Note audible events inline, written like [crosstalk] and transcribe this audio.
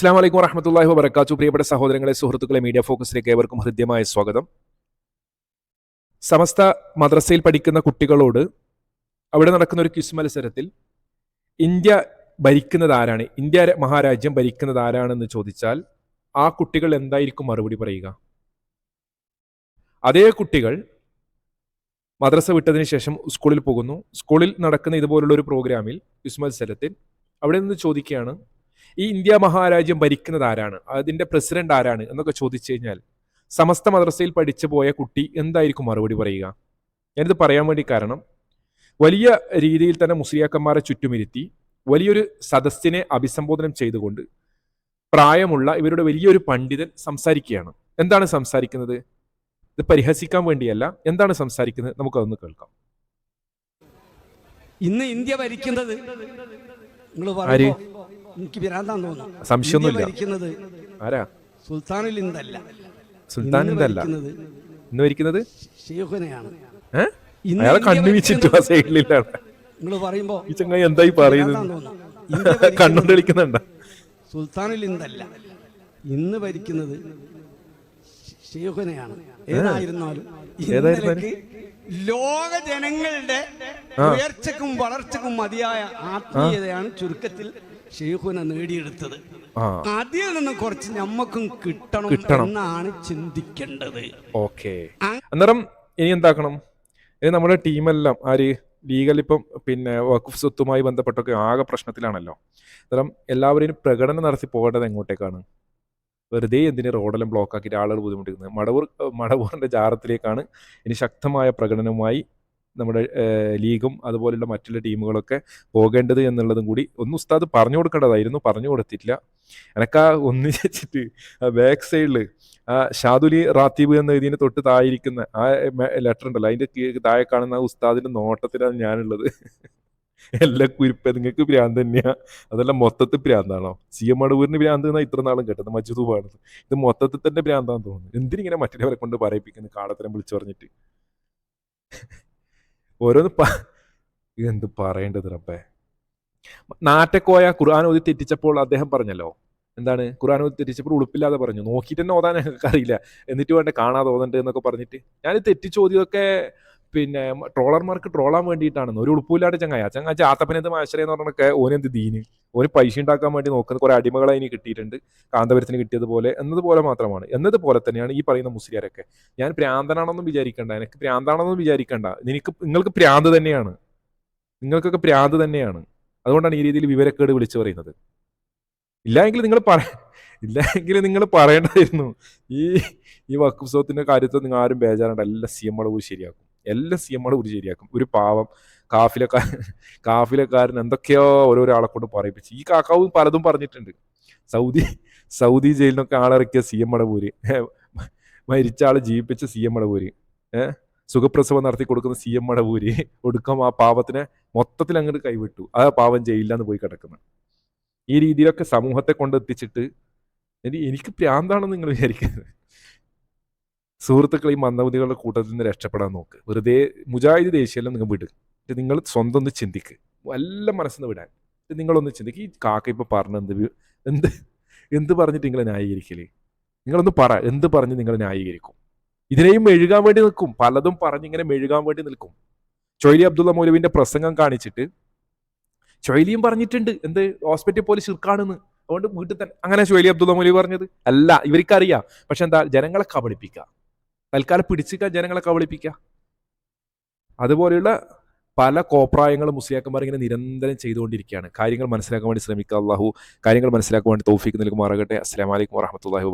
അസ്സാം വലൈക്കും വറഹമത്തല്ലാഹി വബർക്കാത്തു പ്രിയപ്പെട്ട സഹോദരങ്ങളെ സുഹൃത്തുക്കളെ മീഡിയ ഫോക്കസിലേക്ക് ഏവർക്കും ഹൃദ്യമായ സ്വാഗതം. സമസ്ത മദ്രസയിൽ പഠിക്കുന്ന കുട്ടികളോട് അവിടെ നടക്കുന്ന ഒരു ക്വിസ് മത്സരത്തിൽ ഇന്ത്യ ഭരിക്കുന്നത് ആരാണ്? ഇന്ത്യ മഹാരാജ്യം ഭരിക്കുന്നത് ആരാണെന്ന് ചോദിച്ചാൽ ആ കുട്ടികൾ എന്തായിരിക്കും മറുപടി പറയുക? അതേ കുട്ടികൾ മദ്രസ വിട്ടതിന് ശേഷം സ്കൂളിൽ പോകുന്നു. സ്കൂളിൽ നടക്കുന്ന ഇതുപോലുള്ള ഒരു പ്രോഗ്രാമിൽ ക്വിസ് മത്സരത്തിൽ അവിടെ നിന്ന് ചോദിക്കുകയാണ് ഈ ഇന്ത്യ മഹാരാജ്യം ഭരിക്കുന്നത് ആരാണ്? അതിന്റെ പ്രസിഡന്റ് ആരാണ് എന്നൊക്കെ ചോദിച്ചു കഴിഞ്ഞാൽ സമസ്ത മദ്രസയിൽ പഠിച്ചു പോയ കുട്ടി എന്തായിരിക്കും മറുപടി പറയുക? ഞാനിത് പറയാൻ വേണ്ടി കാരണം വലിയ രീതിയിൽ തന്നെ മുസ്ലിയാക്കന്മാരെ ചുറ്റുമിരുത്തി വലിയൊരു സദസ്സിനെ അഭിസംബോധനം ചെയ്തുകൊണ്ട് പ്രായമുള്ള ഇവരുടെ വലിയൊരു പണ്ഡിതൻ സംസാരിക്കുകയാണ്. എന്താണ് സംസാരിക്കുന്നത്? ഇത് പരിഹസിക്കാൻ വേണ്ടിയല്ല. എന്താണ് സംസാരിക്കുന്നത്? നമുക്കതൊന്ന് കേൾക്കാം. ഇന്ന് ഇന്ത്യ ഭരിക്കുന്നത് നിങ്ങൾ എനിക്ക് തോന്നുന്നു. സംശയമൊന്നുമില്ല. ഭരിക്കുന്നത് ആരാ? സുൽത്താനിൽ സുൽത്താൻ ഇന്ന് ഭരിക്കുന്നത് ഇന്ന് ഭരിക്കുന്നത്? ഷെയ്ഖുനെയാണ് ഏഹ് ഇന്ന് അയാളെ ഇന്ത്യ കണ്ണു വെച്ചിട്ടു ആ ഭരിക്കുന്നത് നിങ്ങൾ പറയുമ്പോ ഈ ചങ്ങായി എന്തായി പറയുന്നത്? [laughs] കണ്ണുകൊണ്ട് കളിക്കുന്നുണ്ട സുൽത്താനുൽ ഹിന്ദല്ല ഇന്ന് ഭരിക്കുന്നത് ഷെയ്ഖുനെയാണ് ഏതായിരുന്നാലും ഏതായിരുന്നാലും? ലോക ജനങ്ങളുടെ ഉയർച്ചക്കും വളർച്ചക്കും മതിയായ ആത്മീയതയാണ് ചുരുക്കത്തിൽ ഷെയ്ഖുന നേടിയെടുത്തത്. അതിൽ നിന്ന് കുറച്ച് കിട്ടണം കിട്ടണം. എന്നാണ് ചിന്തിക്കേണ്ടത്. ഓക്കെ. അന്നേരം ഇനി എന്താക്കണം? ഇനി നമ്മുടെ ടീമെല്ലാം ആര് ലീഗൽ ഇപ്പം പിന്നെ വഖഫ് സ്വത്തുമായി ബന്ധപ്പെട്ടൊക്കെ ആകെ പ്രശ്നത്തിലാണല്ലോ. അന്നേരം എല്ലാവരെയും പ്രകടനം നടത്തി പോകേണ്ടത് എങ്ങോട്ടേക്കാണ്? വെറുതെ എന്തിനെ റോഡെല്ലാം ബ്ലോക്ക് ആക്കിയിട്ട് ആളുകൾ ബുദ്ധിമുട്ടിക്കുന്നത്? മടവൂർ മടവൂറിന്റെ ജാറത്തിലേക്കാണ് ഇനി ശക്തമായ പ്രകടനവുമായി നമ്മുടെ ലീഗും അതുപോലുള്ള മറ്റുള്ള ടീമുകളൊക്കെ പോകേണ്ടത് എന്നുള്ളതും കൂടി ഒന്ന് ഉസ്താദ് പറഞ്ഞു കൊടുക്കേണ്ടതായിരുന്നു. പറഞ്ഞു കൊടുത്തിട്ടില്ല. എനക്കാ ഒന്ന് ആ ബാക്ക് സൈഡിൽ ആ ഷാദുലി റാത്തീബ് എന്ന ഇതിന് തൊട്ട് തായിരിക്കുന്ന ആ ലെറ്റർ ഉണ്ടല്ലോ. അതിന്റെ താഴെ കാണുന്ന ഉസ്താദിന്റെ നോട്ടത്തിലാണ് ഞാനുള്ളത്. എല്ലാ കുരിപ്പ നിങ്ങൾക്ക് ഭ്രാന്ത് തന്നെയാ. അതെല്ലാം മൊത്തത്തിൽ ഭ്രാന്താണോ? സി എം അടൂരിന് ഭ്രാന്ത് എന്നാ ഇത്ര നാളും കേട്ടത്? മജുദൂബാണ് ഇത് മൊത്തത്തിൽ തന്നെ ഭ്രാന്താന്ന് തോന്നുന്നു. എന്തിനിങ്ങനെ മറ്റുള്ളവരെ കൊണ്ട് പറയിപ്പിക്കുന്നു കാളത്തരം വിളിച്ചു പറഞ്ഞിട്ട്? ഓരോന്ന് പ- എന്ത് പറയേണ്ടത് റബ്ബേ? നാറ്റക്കോയ ഖുർആൻ ഓതി തെറ്റിച്ചപ്പോൾ അദ്ദേഹം പറഞ്ഞല്ലോ. എന്താണ്? ഖുർആൻ ഓതി തെറ്റിച്ചപ്പോൾ ഉളുപ്പില്ലാതെ പറഞ്ഞു. നോക്കിയിട്ട് തന്നെ ഓതാൻ അറിയില്ല എന്നിട്ട് വേണ്ട കാണാതെ ഓതണ്ട് എന്നൊക്കെ പറഞ്ഞിട്ട്? ഞാൻ തെറ്റിച്ച് ഓതിയതൊക്കെ പിന്നെ ട്രോളർമാർക്ക് ട്രോളാൻ വേണ്ടിയിട്ടാണെന്ന്. ഒരു ഉളുപ്പില്ലാതെ ചങ്ങായ. ചങ്ങാ ചാത്തപ്പനത് മാശ്രയം എന്ന് പറഞ്ഞൊക്കെ ഓനെന്ത് ദീന്? ഓന് പൈസ ഉണ്ടാക്കാൻ വേണ്ടി നോക്കുന്ന കുറെ അടിമകളെ ഇനി കിട്ടിയിട്ടുണ്ട്. കാന്തപുരത്തിന് കിട്ടിയതുപോലെ എന്നതുപോലെ മാത്രമാണ്. എന്നതുപോലെ തന്നെയാണ് ഈ പറയുന്ന മുസ്ലിയാരൊക്കെ. ഞാൻ പ്രാന്തനാണെന്നും വിചാരിക്കണ്ട. എനിക്ക് പ്രാന്താണെന്നും വിചാരിക്കണ്ട. നിനക്ക് നിങ്ങൾക്ക് പ്രാന്ത് തന്നെയാണ്. നിങ്ങൾക്കൊക്കെ പ്രാന്ത് തന്നെയാണ്. അതുകൊണ്ടാണ് ഈ രീതിയിൽ വിവരക്കേട് വിളിച്ചു പറയുന്നത്. ഇല്ലെങ്കിൽ നിങ്ങൾ പറ ഇല്ലെങ്കിൽ നിങ്ങൾ പറയേണ്ടതായിരുന്നു. ഈ ഈ വക്കുത്സവത്തിന്റെ കാര്യത്തിൽ നിങ്ങൾ ആരും ബേജാറുണ്ട്. എല്ലാം സി എം ശരിയാക്കും. എല്ലാം സി എം ഒരു ശരിയാക്കും. ഒരു പാവം കാഫിലക്കാരൻ കാഫിലക്കാരൻ എന്തൊക്കെയോ ഓരോരോ ആളെ കൊണ്ട് പറയിപ്പിച്ച്. ഈ കാക്കാവും പലതും പറഞ്ഞിട്ടുണ്ട്. സൗദി സൗദി ജയിലിനൊക്കെ ആളിറക്കിയ സി എം മടവൂര് മരിച്ച ആൾ ജീവിപ്പിച്ച സി എം മടവൂര് ഏഹ് സുഖപ്രസവം നടത്തി കൊടുക്കുന്ന സി എം മടവൂര് ഒടുക്കം ആ പാവത്തിനെ മൊത്തത്തിൽ അങ്ങോട്ട് കൈവിട്ടു. ആ പാവം ജയിലിലാന്ന് പോയി കിടക്കുന്നത് ഈ രീതിയിലൊക്കെ സമൂഹത്തെ കൊണ്ടെത്തിച്ചിട്ട് എനിക്ക് പ്രാന്താണെന്ന് നിങ്ങൾ വിചാരിക്കുന്നത് സുഹൃത്തുക്കൾ ഈ മന്ദബുദ്ധികളുടെ കൂട്ടത്തിൽ നിന്ന് രക്ഷപ്പെടാൻ നോക്ക്. വെറുതെ മുജാഹിദ് ദേശീയം നിങ്ങൾ ഇത് നിങ്ങൾ സ്വന്തം ഒന്ന് ചിന്തിക്ക്. വല്ല മനസ്സിൽ നിന്ന് വിടാൻ നിങ്ങളൊന്ന് ചിന്തിക്ക്. ഈ കാക്ക ഇപ്പൊ പറഞ്ഞ എന്ത് എന്ത് എന്ത് പറഞ്ഞിട്ട് നിങ്ങൾ ന്യായീകരിക്കൽ? നിങ്ങളൊന്ന് പറ. എന്ത് പറഞ്ഞ് നിങ്ങൾ ന്യായീകരിക്കും? ഇതിനെയും മെഴുകാൻ വേണ്ടി നിൽക്കും. പലതും പറഞ്ഞ് ഇങ്ങനെ മെഴുകാൻ വേണ്ടി നിൽക്കും. ചൊയ്ലി അബ്ദുള്ള മൗലവിന്റെ പ്രസംഗം കാണിച്ചിട്ട് ചൊയ്ലിയും പറഞ്ഞിട്ടുണ്ട്. എന്ത്? ഹോസ്പിറ്റൽ പോലെ ശിർക്കാണെന്ന് അതുകൊണ്ട് വീട്ടിൽ തന്നെ. അങ്ങനെ ചൊയ്ലി അബ്ദുള്ള മൗലവി പറഞ്ഞത്. അല്ല ഇവർക്കറിയാം. പക്ഷെ എന്താ? ജനങ്ങളെ കബളിപ്പിക്കുക. തൽക്കാലം പിടിച്ചിക്കാൻ ജനങ്ങളെ കബളിപ്പിക്കുക അതുപോലെയുള്ള പല കോപ്രായങ്ങളും മുസ്ലിയാക്കന്മാർ ഇങ്ങനെ നിരന്തരം ചെയ്തുകൊണ്ടിരിക്കുകയാണ്. കാര്യങ്ങൾ മനസ്സിലാക്കാൻ വേണ്ടി ശ്രമിക്കുക അള്ളാഹു കാര്യങ്ങൾ മനസ്സിലാക്കാൻ വേണ്ടി തോഫിക്ക് നൽകുമാറാകട്ടെ. അസ്സാം വലൈക്കും വാഹമത്തല്ലാഹി